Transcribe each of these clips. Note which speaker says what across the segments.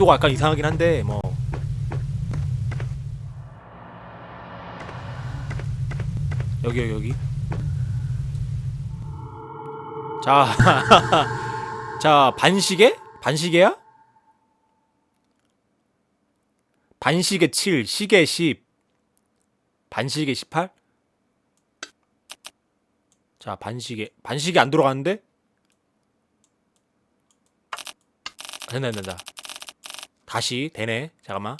Speaker 1: 각도가 약간 이상하긴 한데 뭐 여기 여기 자, 자 반시계? 반시계야? 반시계 7, 시계 10, 반시계 18? 자, 반시계, 반시계 안 돌아가는데? 된다, 된다. 다시, 되네. 잠깐만.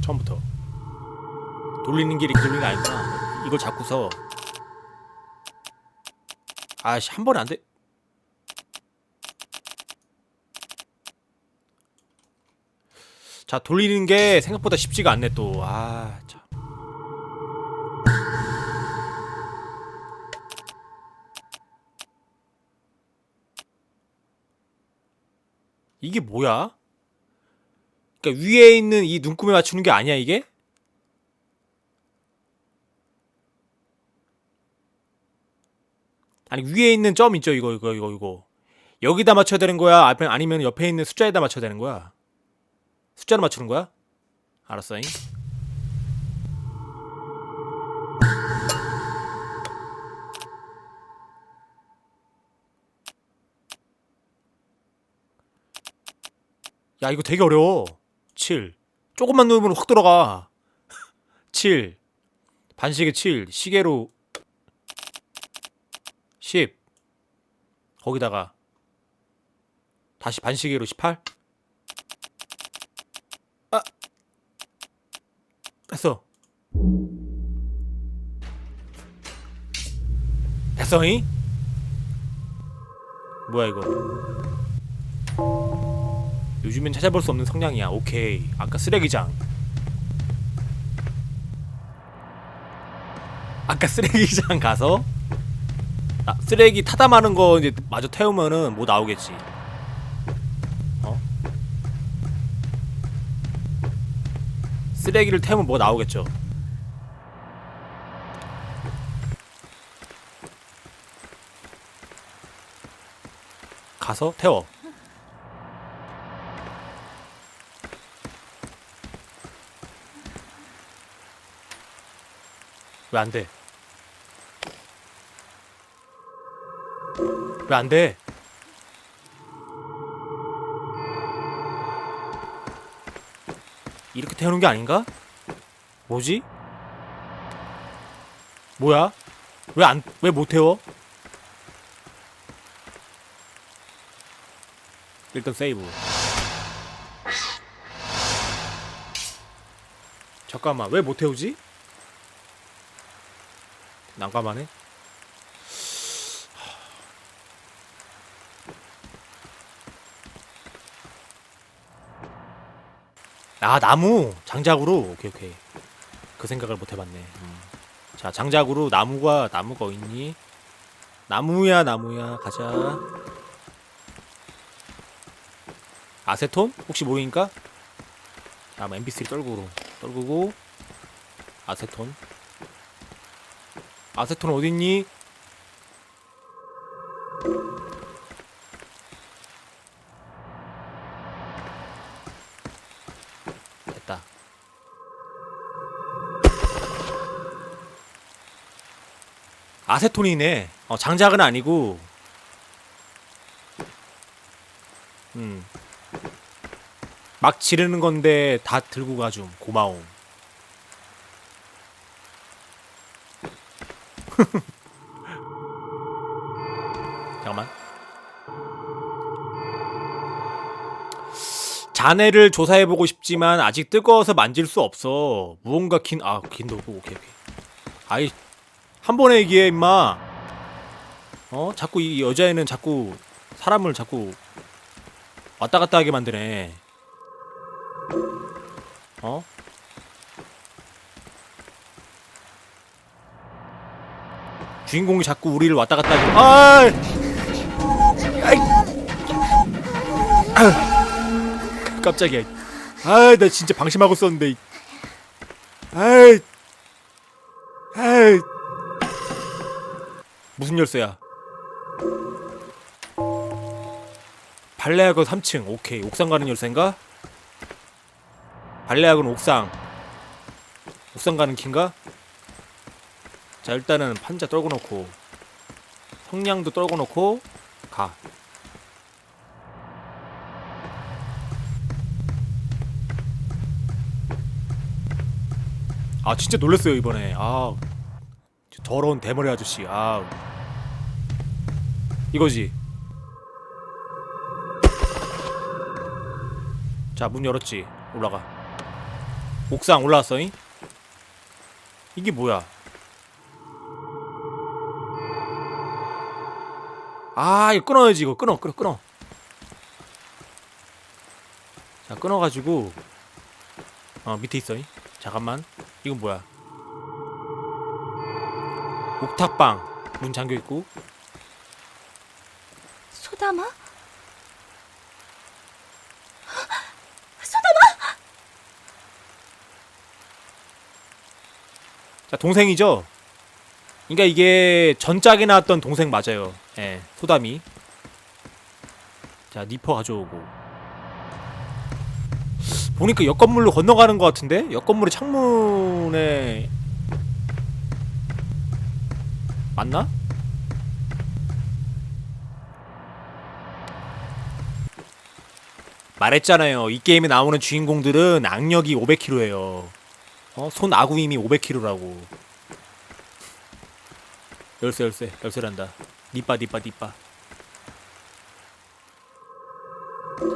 Speaker 1: 처음부터. 돌리는 게게 아니구나. 이걸 잡고서. 아씨, 한 번에 안 돼. 자, 돌리는 게 생각보다 쉽지가 않네, 또. 아, 참. 이게 뭐야? 그러니까 위에 있는 이 눈금에 맞추는 게 아니야, 이게? 아니, 위에 있는 점 있죠, 이거, 이거, 이거, 이거. 여기다 맞춰야 되는 거야? 아니면 옆에 있는 숫자에다 맞춰야 되는 거야? 숫자로 맞추는 거야? 알았어잉. 야, 이거 되게 어려워. 7. 조금만 누르면 확 들어가. 7. 반시계 7. 시계로 10. 거기다가 다시 반시계로 18. 아. 됐어. 됐어잉? 뭐야 이거? 요즘엔 찾아볼 수 없는 성량이야. 오케이. 아까 쓰레기장. 아까 쓰레기장 가서 아, 쓰레기 타다 마는 거 이제 마저 태우면은 뭐 나오겠지. 어? 쓰레기를 태우면 뭐 나오겠죠. 가서 태워. 왜 안 돼? 왜 안 돼? 이렇게 태우는 게 아닌가? 뭐지? 뭐야? 왜 안, 왜 못 태워? 일단 세이브. 잠깐만, 왜 못 태우지? 난감하네. 아 나무 장작으로 오케이 오케이 그 생각을 못 해봤네. 음. 자 장작으로 나무가 나무가 어딨니? 나무야 나무야 가자. 아세톤 혹시 모이니까? 자뭐 MP3 떨구고 떨구고 아세톤 아세톤 어딨니? 됐다. 아세톤이네. 어, 장작은 아니고. 음. 막 지르는 건데 다 들고 가줌. 고마움. 잠깐만. 잔해를 조사해보고 싶지만 아직 뜨거워서 만질 수 없어. 무언가 긴, 아, 긴도고, 오케이, 오케이. 아이, 한 번에 얘기해, 임마. 어? 자꾸 이 여자애는 자꾸 사람을 자꾸 왔다 갔다 하게 만드네. 어? 주인공이 자꾸 우리를 왔다 갔다 하게. 아! 아! 깜짝이야. 아, 나 진짜 방심하고 썼는데. 이- 아이. 아이. 무슨 열쇠야? 발레학원 3층 오케이 옥상 가는 열쇠인가? 발레학원 옥상 옥상 가는 키인가? 자 일단은 판자 떨궈 놓고 성냥도 떨궈 놓고 가. 아 진짜 놀랐어요 이번에. 아 더러운 대머리 아저씨. 아 이거지. 자 문 열었지. 올라가. 옥상 올라왔어잉? 이게 뭐야 아 이거 끊어야지 이거. 끊어 끊어 끊어. 자 끊어가지고. 어 밑에 있어잉 잠깐만. 이건 뭐야? 옥탑방. 문 잠겨있고.
Speaker 2: 소담아?
Speaker 1: 자 동생이죠? 그러니까 이게 전작에 나왔던 동생 맞아요 예 소담이 자 니퍼 가져오고 보니까 옆 건물로 건너가는 것 같은데 옆 건물의 창문에 맞나? 말했잖아요. 이 게임에 나오는 주인공들은 악력이 500kg예요. 어? 손 아구임이 500kg라고. 열쇠 열쇠 열쇠란다. 니빠 니빠 니빠. 자,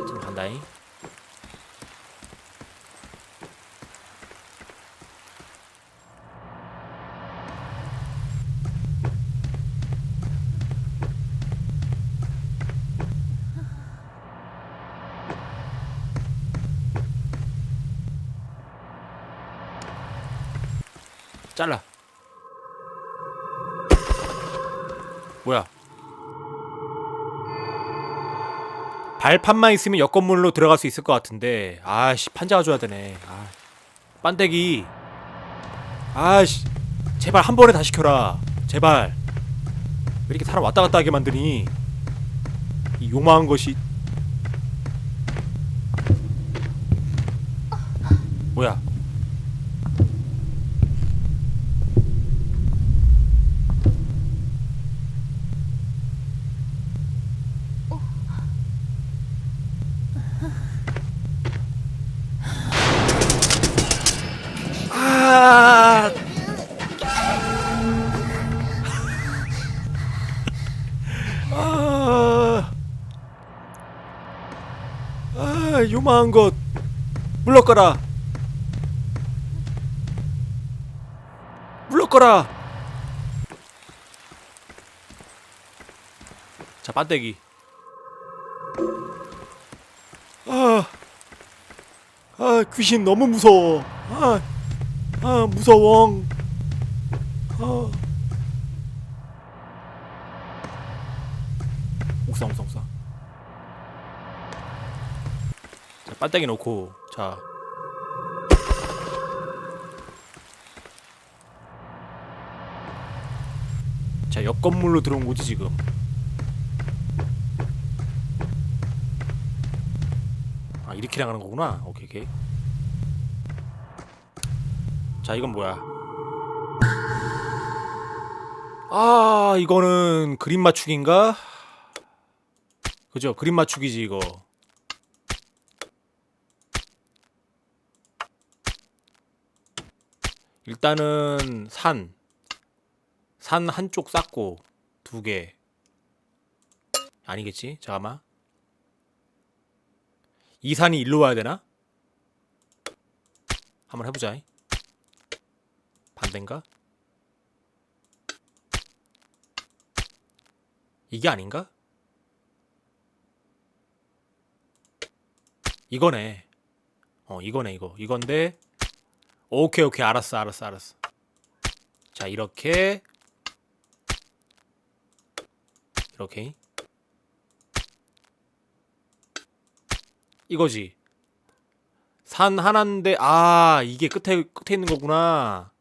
Speaker 1: 지금 간다잉. 잘라. 뭐야? 발판만 있으면 옆 건물로 들어갈 수 있을 것 같은데 아씨 판자 가져야 되네. 아, 반대기. 아씨 제발 한 번에 다 시켜라. 제발. 왜 이렇게 사람 왔다 갔다 하게 만드니? 이 요망한 것이. 뭐야? 요망한 것 물러거라. 물러거라. 자, 반대기. 아. 아, 귀신 너무 무서워. 아. 아 무서워. 아. 자 반짝이 놓고 자. 자, 옆 건물로 들어온 거지 지금. 아, 이렇게 나가는 거구나. 오케이, 오케이. 자 이건 뭐야 아 이거는 그림 맞추기인가 그죠 그림 맞추기지 이거 일단은 산 산 한쪽 쌓고 두 개 아니겠지 잠깐만 이 산이 일로 와야 되나 한번 해보자 반대인가? 이게 아닌가? 이거네. 어, 이거네, 이거. 이건데, 오케이, 오케이. 알았어, 알았어, 알았어. 자, 이렇게. 이렇게. 이거지. 산 하나인데, 아, 이게 끝에, 끝에 있는 거구나.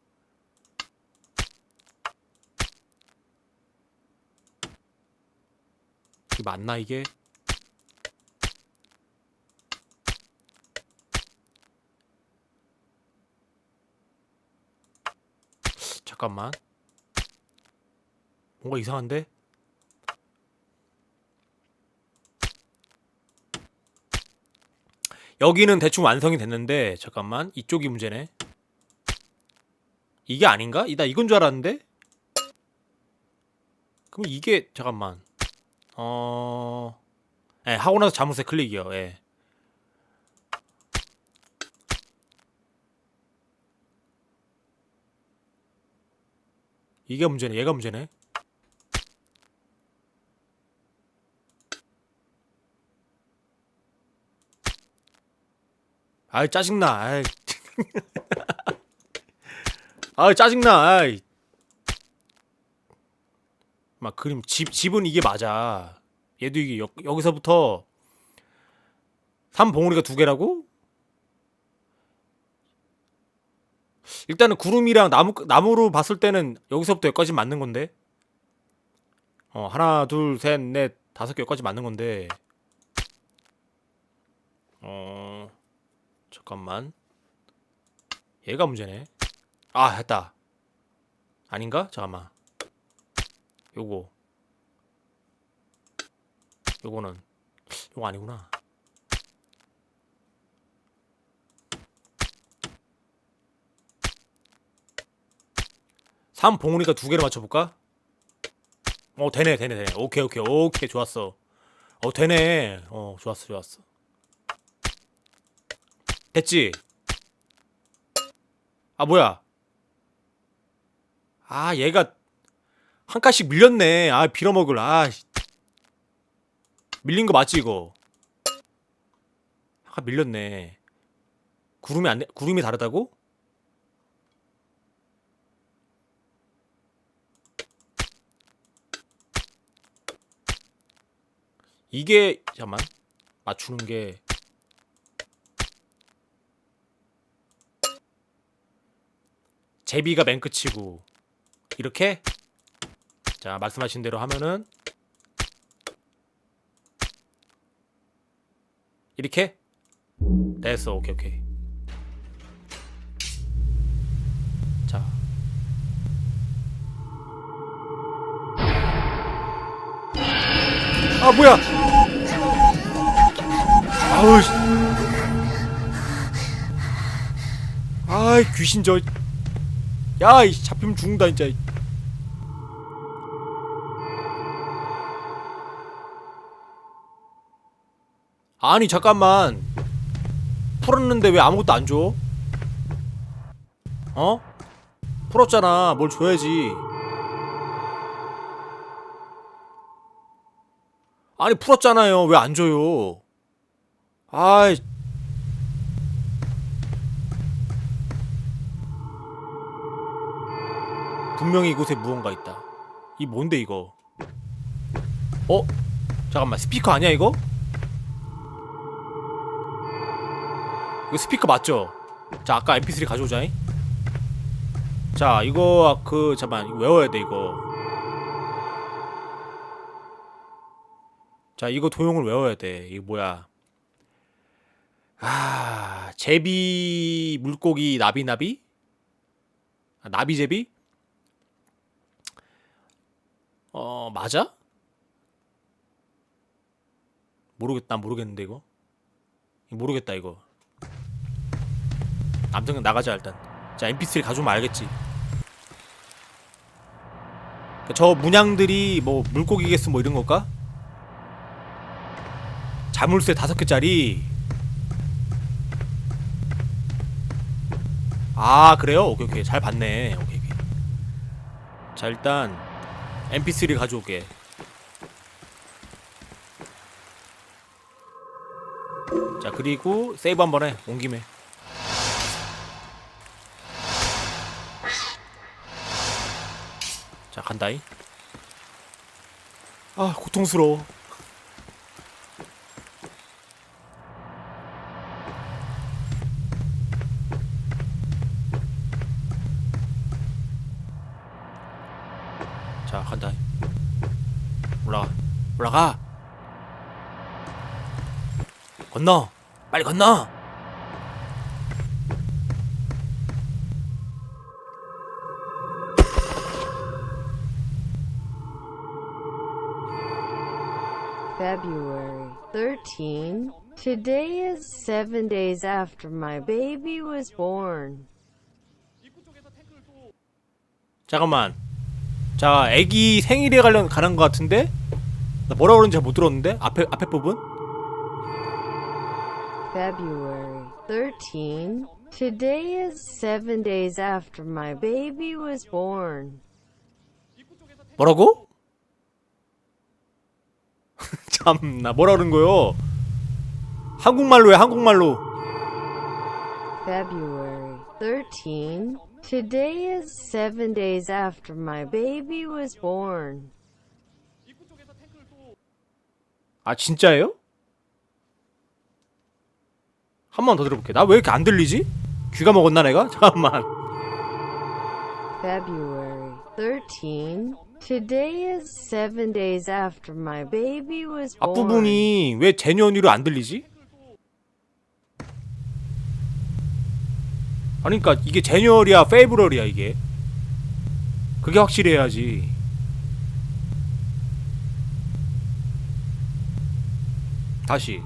Speaker 1: 이게 맞나 이게? 잠깐만. 뭔가 이상한데? 여기는 대충 완성이 됐는데 잠깐만 이쪽이 문제네. 이게 아닌가? 이- 나 이건 줄 알았는데? 그럼 이게 잠깐만. 어, 예, 하고 나서 자물쇠 클릭이요. 예. 이게 문제네. 얘가 문제네. 아이 짜증나. 아이. 아이 짜증나. 아이. 막 그림 집 집은 이게 맞아. 얘도 이게 여, 여기서부터 삼 봉우리가 두 개라고? 일단은 구름이랑 나무 나무로 봤을 때는 여기서부터 여기까지 맞는 건데. 어 하나 둘 셋 넷 다섯 개 여기까지 맞는 건데. 어 잠깐만. 얘가 문제네. 아 했다. 아닌가? 잠깐만. 요거. 요거는 요거 아니구나. 삼 봉우리가 두 개를 맞춰볼까? 어 되네 되네 되네. 오케이 오케이 오케이. 좋았어. 어 되네. 어 좋았어 좋았어. 됐지? 아 뭐야? 아 얘가 한 칸씩 밀렸네. 아 빌어먹을. 아 씨. 밀린 거 맞지 이거? 아까 밀렸네. 구름이 안 구름이 다르다고? 이게 잠깐만 맞추는 게 제비가 맨 끝이고 이렇게? 자 말씀하신 대로 하면은 이렇게? 됐어. 오케이 오케이. 자. 아 뭐야 아우 씨. 아이 귀신 저 야 이 잡히면 죽는다 진짜 아니 잠깐만 풀었는데 왜 아무것도 안 줘? 어? 풀었잖아 뭘 줘야지 아니 풀었잖아요 왜 안 줘요 아이. 분명히 이곳에 무언가 있다. 이 뭔데 이거? 어? 잠깐만 스피커 아니야 이거? 이거 스피커 맞죠? 자 아까 mp3 가져오자잉. 자 이거 그 잠깐만 이거 외워야 돼 이거. 자 이거 도용을 외워야 돼. 이거 뭐야 아 제비 물고기 나비나비? 아, 나비제비? 어 맞아? 모르겠다 모르겠는데 이거. 모르겠다 이거. 아무튼 나가자 일단. 자 mp3 가져오면 알겠지. 그저 문양들이 뭐 물고기겠어 뭐 이런 걸까? 자물쇠 다섯 개짜리 아 그래요? 오케이 오케이. 잘 봤네. 오케이 오케이. 자 일단 mp3 가져올게. 자 그리고 세이브 한 번 해 온 김에. 자 간다이. 아 고통스러워 나가. 건너. 빨리 건너.
Speaker 2: February 13. Today is seven days after my baby was born.
Speaker 1: 잠깐만. 자, 아기 생일에 관련 가는 것 같은데? 나 뭐라 그러는지 잘 못 들었는데? 앞에 앞에 부분?
Speaker 2: February 13. Today is seven days after my baby was born.
Speaker 1: 뭐라고? 참나 뭐라 그러는 거요? 한국말로 해 한국말로.
Speaker 2: February 13. Today is seven days after my baby was born.
Speaker 1: 아 진짜예요? 한 번 더 들어볼게. 나 왜 이렇게 안 들리지? 귀가 먹었나 내가? 잠깐만.
Speaker 2: February 13. Today is seven days after my baby was born.
Speaker 1: 앞부분이 왜 제년이로 안 들리지? 아니 그니까 이게 제뉴얼이야 페이브럴이야 이게 그게 확실해야지 다시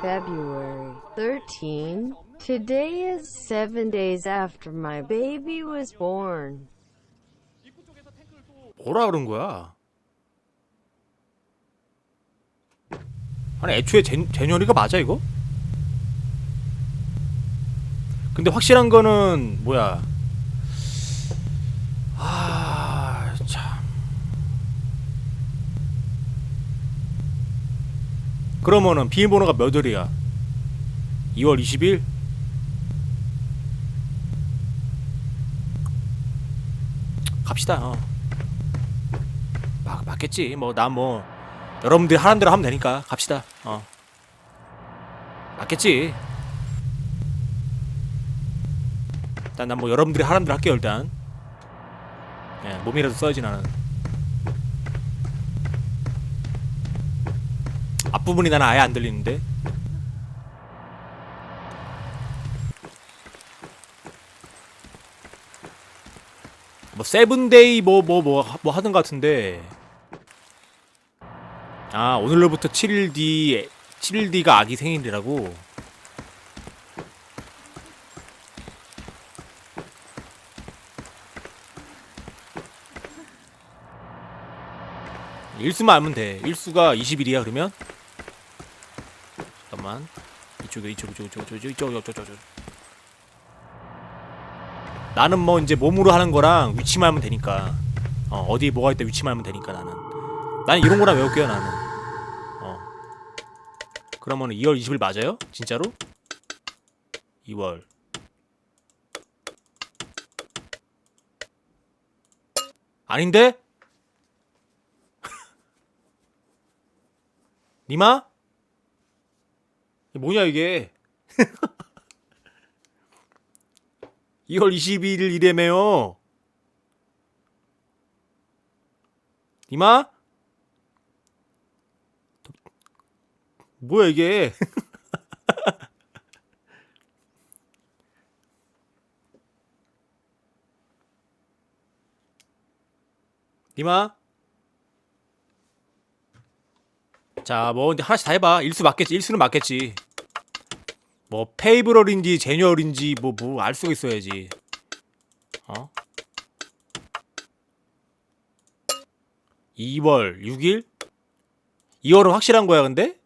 Speaker 2: February 13. Today is seven days after my baby was born.
Speaker 1: 뭐라 그런 거야 아니 애초에 제, 제뉴얼이가 맞아 이거? 근데 확실한 거는 뭐야 아 참. 그러면은 비밀번호가 몇 월이야? 2월 20일? 갑시다. 어. 막 맞겠지. 뭐나뭐 여러분들이 하는 대로 하면 되니까 갑시다. 어. 맞겠지. 일단 난 뭐 여러분들이 하는 대로 할게요 일단. 예, 몸이라도 써야지 나는. 앞부분이 나는 아예 안 들리는데. 뭐 세븐데이 뭐 뭐 뭐 뭐 하는 것 같은데. 아 오늘로부터 7일 뒤 7일 뒤가 아기 생일이라고. 일수만 알면 돼. 일수가 20일이야 그러면? 잠깐만. 이쪽에 이쪽 이쪽 이쪽 이쪽 이쪽 이쪽 이쪽 이쪽. 나는 뭐 이제 몸으로 하는 거랑 위치만 하면 되니까. 어, 어디에 뭐가 있다 위치만 하면 되니까 나는. 나는 이런 거나 외울게요 나는. 어. 그러면 2월 20일 맞아요? 진짜로? 2월. 아닌데? 니마? 뭐냐 이게? 2월 22일 이래매요. 니마? 뭐야 이게? 니마? 자, 뭐 이제 하나씩 다 해봐. 일수 맞겠지. 일수는 맞겠지. 뭐 페이브럴인지 제뉴얼인지 뭐 뭐 알 수가 있어야지. 어? 2월 6일? 2월은 확실한 거야, 근데?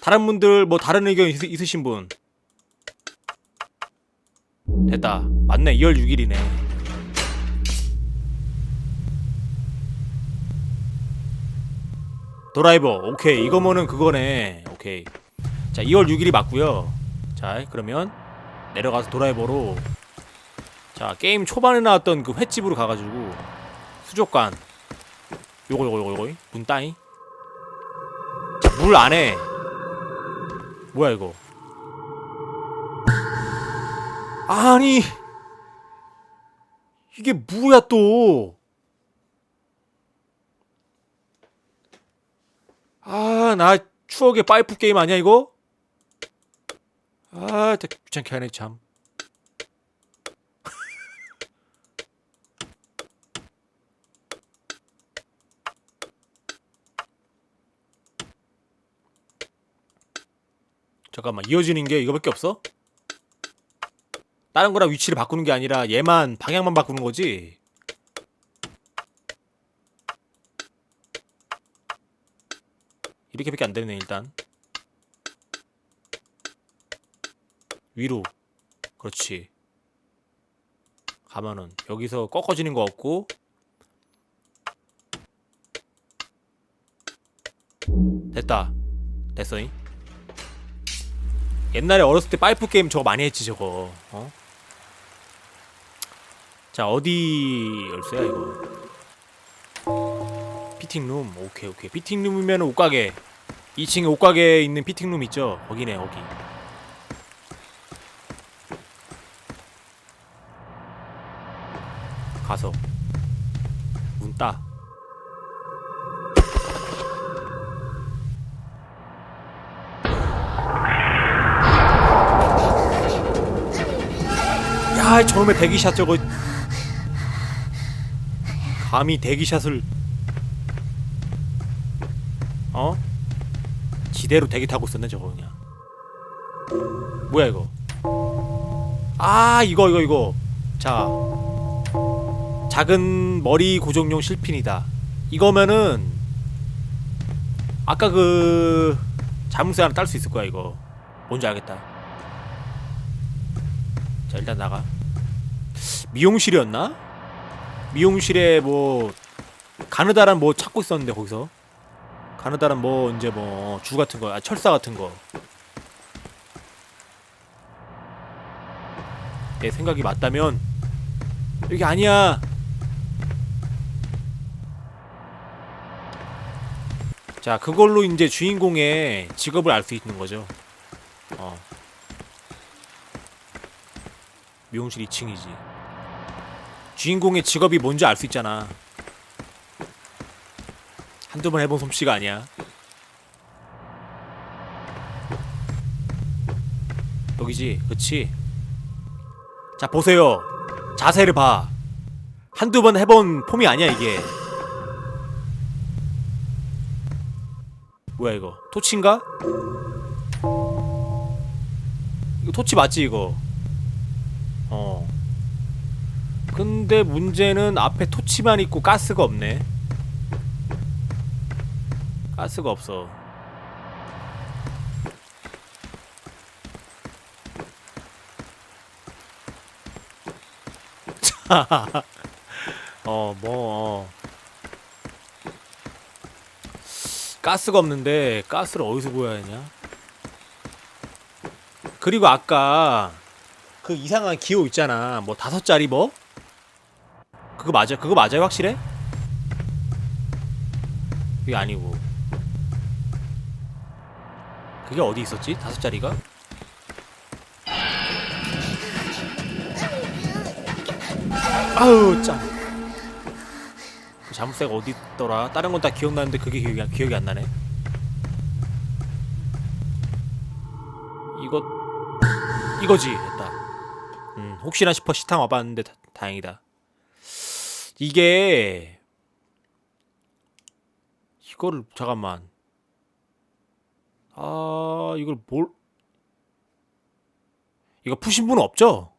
Speaker 1: 다른 분들 뭐 다른 의견 있, 있으신 분? 됐다. 맞네. 2월 6일이네. 드라이버. 오케이. 이거면은 그거네. 오케이. 자 2월 6일이 맞고요. 자 그러면 내려가서 드라이버로. 자 게임 초반에 나왔던 그 횟집으로 가가지고 수족관. 요거 요거 요거 요거. 문 따이. 물 안에. 뭐야 이거? 아니! 이게 뭐야 또 아, 나 추억의 파이프 게임 아니야, 이거? 아, 되게 귀찮게 하네, 참. 잠깐만, 이어지는 게 이거밖에 없어? 다른 거랑 위치를 바꾸는 게 아니라 얘만 방향만 바꾸는 거지? 이렇게밖에 안 되네 일단. 위로. 그렇지. 가면은. 여기서 꺾어지는 거 없고. 됐다. 됐어잉? 옛날에 어렸을 때 파이프 게임 저거 많이 했지 저거. 어? 자 어디 열쇠야 이거 피팅룸. 오케이 오케이. 피팅룸이면 옷가게. 2층에 옷가게에 있는 피팅룸 있죠? 거기네 거기. 가서. 문 따. 야, 저놈의 대기샷 저거. 감히 대기샷을 어? 지대로 대기 타고 있었네 저거 그냥 뭐야 이거 아 이거 이거 이거 자 작은 머리 고정용 실핀이다. 이거면은 아까 그 자물쇠 하나 딸 수 있을 거야 이거. 뭔지 알겠다. 자 일단 나가. 미용실이었나? 미용실에 뭐 가느다란 뭐 찾고 있었는데 거기서 가느다란 뭐 이제 뭐 주 같은 거, 아 철사 같은 거. 내 생각이 맞다면 여기 아니야. 자, 그걸로 이제 주인공의 직업을 알 수 있는 거죠. 어. 미용실 2층이지. 주인공의 직업이 뭔지 알 수 있잖아. 한두 번 해본 솜씨가 아니야. 여기지, 그치? 자, 보세요. 자세를 봐. 한두 번 해본 폼이 아니야, 이게. 뭐야 이거 토치인가? 이거 토치 맞지 이거 어 근데 문제는 앞에 토치만 있고 가스가 없네 가스가 없어 어뭐 어. 가스가 없는데 가스를 어디서 구해야 하냐? 그리고 아까 그 이상한 기호 있잖아. 뭐 다섯 자리 뭐? 그거 맞아? 그거 맞아요? 확실해? 그게 아니고. 그게 어디 있었지? 다섯 자리가? 아우 짱. 그 자물쇠가 어디 있더라? 다른 건 다 기억나는데 그게 기억이, 안- 기억이 안 나네. 이거 이거지 됐다. 음, 혹시나 싶어 시탕 와봤는데 다, 다행이다. 이게 이거를 잠깐만. 아 이걸 뭘 이거 푸신 분 없죠?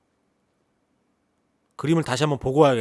Speaker 1: 그림을 다시 한번 보고 와야겠.